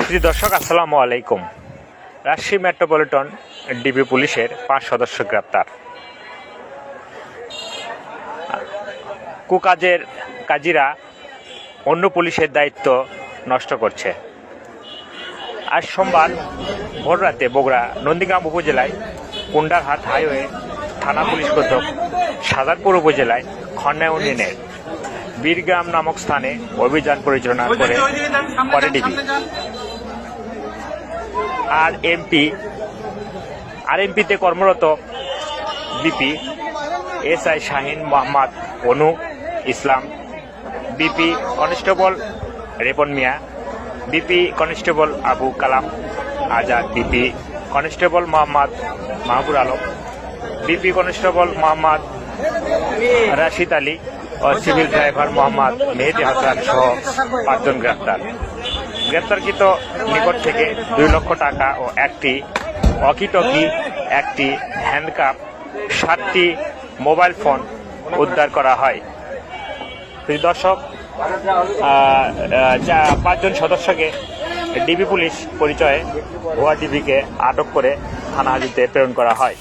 শ্রী দর্শক আসসালামু আলাইকুম। রাজশাহী মেট্রোপলিটন ডিবি পুলিশের পাঁচ সদস্য গ্রেপ্তার। কুকাজের কাজীরা অন্য পুলিশের দায়িত্ব নষ্ট করছে। আজ সোমবার ভোররাতে বগুড়া নন্দীগ্রাম উপজেলায় কুন্ডারহাট হাইওয়ে থানা পুলিশ কর্তৃক সাদারপুর উপজেলায় খন্না ইউনিয়নের বীরগ্রাম নামক স্থানে অভিযান পরিচালনা করে করে ডিবি। আর এমপি আর এমপিতে কর্মরত BP S I Shahin Mohammad Anu Islam BP constable Repon Mia BP constable Abu Kalam Azad BP constable Mohammad Mahbur Alam BP constable Mohammad Rashid Ali O civil driver Mohammad Mehedi Hasan সহ পাঁচজন গ্রেপ্তার গ্রেপ্তারকৃত নিকট থেকে দুই লক্ষ টাকা ও একটি অকিটকি একটি হ্যান্ডকাপ সাতটি মোবাইল ফোন উদ্ধার করা হয়। দর্শক যা পাঁচজন সদস্যকে ডিবি পুলিশ পরিচয়ে ভুয়া ডিবিকে আটক করে থানা হাজিতে প্রেরণ করা হয়।